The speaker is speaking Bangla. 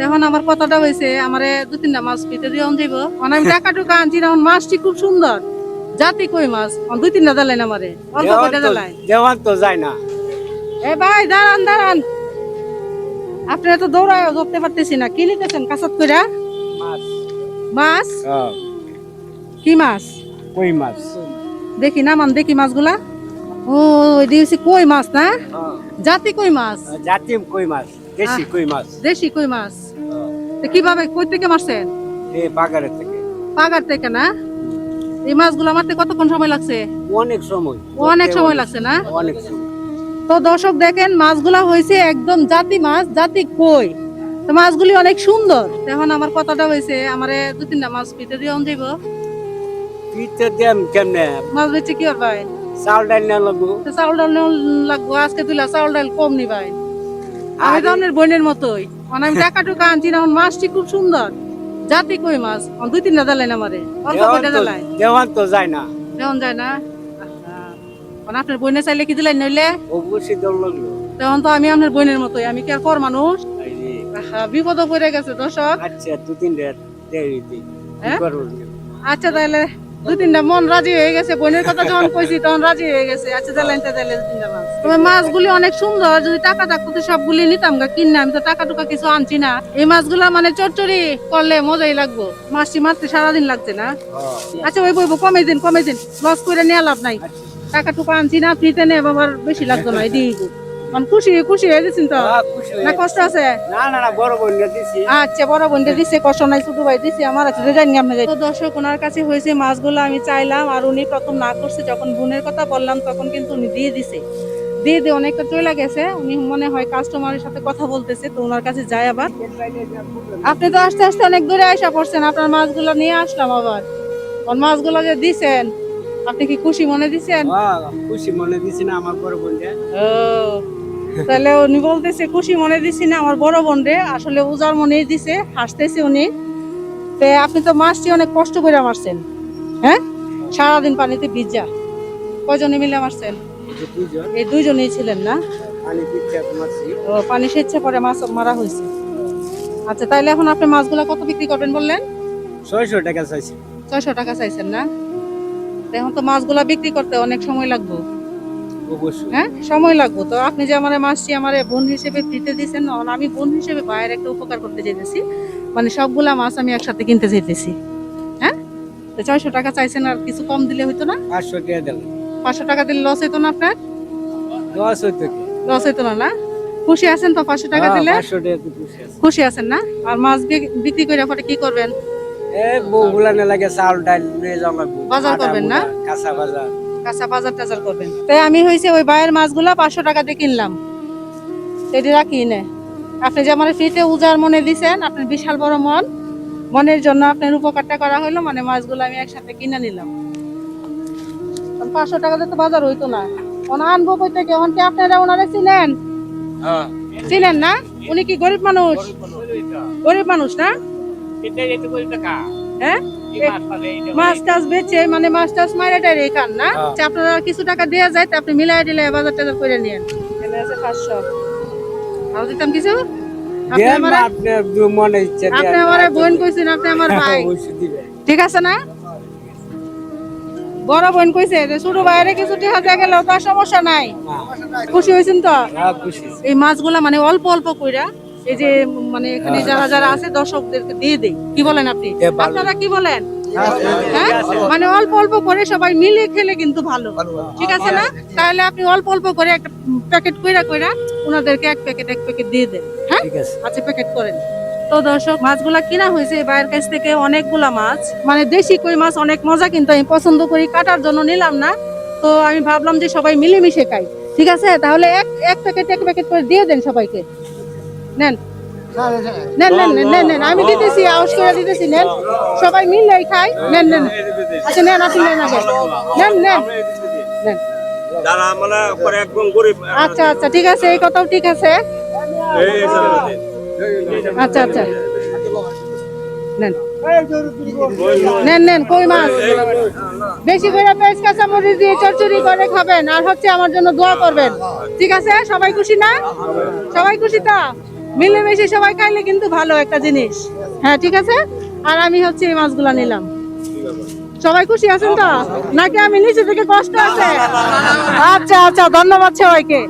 এখন আমার কথাটা হয়েছে আমারে দু তিনটা মাছ পেতে দিয়ে যাইব মানে আমি টাকা টুকা আনছি না মাছটি খুব সুন্দর। জাতি কই মাছ? দুই তিনটা জ্বালাইন আমারে। অল্প দেওয়ান কয়টা তো- জ্বালাই দেওয়ান তো যায় না। এ ভাই দাঁড়ান দাঁড়ান। আপনারা তো দৌড়ায় ধরতে পারতেছি না। কি নিতেছেন কাসাত কইরা? মাছ। মাছ? কি মাছ? কই মাছ? দেখি না মান দেখি মাছগুলা। ও দিয়েছি কই মাছ না? জাতি কই মাছ? জাতি কই মাছ? দেশি কই মাছ? দেশি কই মাছ? কীভাবে? কই থেকে মারছেন? এই বাগানের থেকে। পাগার থেকে না? এই মাছগুলো মারতে কতক্ষণ সময় লাগছে? অনেক সময়। অনেক সময় লাগছে না? অনেক সময়। তো দর্শক দেখেন মাছগুলা হয়েছে একদম জাতি মাছ জাতি কই? তো মাছগুলি অনেক সুন্দর। এখন আমার কথাটা হয়েছে আমারে দু তিনটা মাছ পিতে দিয়ে যাইব পিঠে দেন কেমনে? মাছ বেচে কি করবাই চাউল ডাল না লাগবো। চাউল ডাল লাগবো আজকে তুলা চাউল ডাল কম নিবাই আমি আরে- তো অন্যের বোনের মতোই। মানে আমি টাকা টুকা আনছি না এখন মাছটি খুব সুন্দর। জাতি কই মাছ? দুই তিনটা জ্বালাই আমারে। অল্প কয়টা জ্বালাই দেওয়ান তো যায় না। দেওয়ান যায় না? মানে আপনার চাইলে কি নইলে? অবশ্যই দল লাগল। তখন তো আমি আপনার বোনের মতোই আমি কি আর পর মানুষ? বিপদে পড়ে গেছে দর্শক। আচ্ছা দু তিন রেট দেরি হ্যাঁ? আচ্ছা তাহলে দুই তিনটা মন রাজি হয়ে গেছে বোনের কথা যখন কইছি তখন রাজি হয়ে গেছে। আচ্ছা তাহলে আনতে তাহলে দুই তিনটা মাছ। তবে মাছগুলি অনেক সুন্দর যদি টাকা থাকতো তো সবগুলি নিতাম গা কিনে আমি তো টাকা টুকা কিছু আনছি না। এই মাছগুলা মানে চচ্চড়ি করলে মজাই লাগবো। মাছটি মারতে সারাদিন লাগছে না? আচ্ছা ওই বইবো কমে দিন কমে দিন। লস করে নিয়ে লাভ নাই। টাকা টুকা আনছি না ফ্রিতে নিয়ে বাবার বেশি লাগতো না এদিকে মানে খুশি খুশি হয়ে গেছেন তো? হ্যাঁ, খুশি না কষ্ট আছে? না না না বড় বোন দিছি। আচ্ছা বড় বোনটা দিচ্ছে কষ্ট নাই ছোট ভাই দিচ্ছে আমার আছে জানি আপনি তো দর্শক ওনার কাছে হয়েছে মাছগুলো আমি চাইলাম আর উনি প্রথম না করছে যখন বোনের কথা বললাম তখন কিন্তু উনি দিয়ে দিছে। দিয়ে দিয়ে অনেকটা চলে গেছে উনি মনে হয় কাস্টমারের সাথে কথা বলতেছে তো ওনার কাছে যায় আবার। আপনি তো আস্তে আস্তে অনেক দূরে আসা পড়ছেন আপনার মাছগুলো নিয়ে আসলাম আবার। ওর মাছগুলো যে দিছেন আপনি কি খুশি মনে দিছেন? হ্যাঁ, খুশি মনে দিছি না আমার বড় বোন ও তাহলে উনি বলতেছে খুশি মনে দিছি না আমার বড় বোন রে আসলে উজার মনে দিছে হাসতেছে উনি। তে আপনি তো মাছটি অনেক কষ্ট করে মারছেন হ্যাঁ? সারাদিন পানিতে ভিজা। কজনে মিলে মারছেন? এই দুইজনেই ছিলেন না? ও পানি সেচ্ছে পরে মাছ মারা হয়েছে। আচ্ছা তাইলে এখন আপনি মাছগুলা কত বিক্রি করবেন বললেন? ছয়শো টাকা চাইছি। ছয়শো টাকা চাইছেন না? এখন তো মাছগুলা বিক্রি করতে অনেক সময় লাগবে। হ্যাঁ? সময় লাগবে। তো আপনি যে আমার মাছটি আমার বোন হিসেবে ফ্রিতে দিয়েছেন আমি বোন হিসেবে বাইরের একটা উপকার করতে চাইতেছি মানে সবগুলা মাছ আমি একসাথে কিনতে চাইতেছি হ্যাঁ? তো ছয়শো টাকা চাইছেন আর কিছু কম দিলে হইতো না? পাঁচশো টাকা দিলাম পাঁচশো টাকা দিলে লস হইতো না আপনার? দশ হইতো লস হইতো না না? খুশি আছেন তো পাঁচশো টাকা হ্যাঁ, দিলে? খুশি আছেন না? আর মাছ বিক্রি করে পরে কি করবেন? এ বউ গুলানে লাগে চাউল ডাল নিয়ে বাজার করবেন না? কাঁচা বাজার। কাঁচা বাজার টাজার করবেন। তাই আমি হয়েছে ওই বাইরের মাছগুলা পাঁচশো টাকা দিয়ে কিনলাম। সেটি রাখি নে। আপনি যে আমার ফ্রিতে উজার মনে দিছেন আপনার বিশাল বড় মন মনের জন্য আপনার উপকারটা করা হলো মানে মাছগুলো আমি একসাথে কিনে নিলাম। পাঁচশো টাকাতে তো বাজার হইতো না। ওনা আনব কই থেকে ওখান কি আপনারা ওনারা চিনেন? চিনেন না? উনি কি গরিব মানুষ? গরিব মানুষ। না? হ্যাঁ? মাছ টাছ বেচে মানে মাছ টাছ মারা টাইরে খান না? হ্যাঁ। আপনারা কিছু টাকা দেওয়া যায় আপনি মিলাই দিলে বাজার টাজার করে নিয়েন। আছে পাঁচশো। আর দিতাম কিছু? আপনি আমার না আপনার দু মনে ইচ্ছে দেন আপনি না, আমার বোন কইছেন আপনি আমার ভাই। ঠিক আছে না? বড় বোন কইছে যে ছোট ভাইয়ের কিছু টাকা দিয়ে গেলেও তার সমস্যা নাই। খুশি হয়েছেন তো? হ্যাঁ খুশি। এই মাছগুলা মানে অল্প অল্প কইরা এই যে মানে এখানে যারা যারা আছে দর্শকদেরকে দিয়ে দেই। কি বলেন আপনি? আপনারা কি বলেন? হ্যাঁ মানে অল্প অল্প করে সবাই মিলে খেলে কিন্তু ভালো। ঠিক আছে না? তাহলে আপনি অল্প অল্প করে একটা প্যাকেট কইরা কইরা ওনাদেরকে এক প্যাকেট এক প্যাকেট দিয়ে দেন। হ্যাঁ? আচ্ছা প্যাকেট করেন। তো দর্শক মাছগুলা কিনা হয়েছে বাইরের কাছ থেকে অনেকগুলা মাছ। মানে দেশি কই মাছ অনেক মজা কিন্তু আমি পছন্দ করি কাটার জন্য নিলাম না। তো আমি ভাবলাম যে সবাই মিলেমিশে খাই। ঠিক আছে? তাহলে এক এক প্যাকেট এক প্যাকেট করে দিয়ে দেন সবাইকে। নেন। নেন নেন নেন নেন আমি দিতেছি আউশ করে দিতেছি নেন। সবাই মিলেই খাই। নেন নেন। আচ্ছা নেন আপনি নেন আগে। নেন নেন। নেন। যারা মানে আচ্ছা আচ্ছা ঠিক আছে এই কথাও ঠিক আছে। আচ্ছা আচ্ছা। নেন। নেন নেন কই মাছ? বেশি করে পেঁয়াজ কাঁচা মরিচ দিয়ে চচ্চড়ি করে খাবেন। আর হচ্ছে আমার জন্য দোয়া করবেন। ঠিক আছে? সবাই খুশি না? সবাই খুশি তো? মিলেমিশে সবাই খাইলে কিন্তু ভালো একটা জিনিস। হ্যাঁ ঠিক আছে? আর আমি হচ্ছে এই মাছগুলা নিলাম। সবাই খুশি আছেন তো? নাকি আমি নিচে থেকে কষ্ট আছে? আচ্ছা আচ্ছা ধন্যবাদ সবাইকে।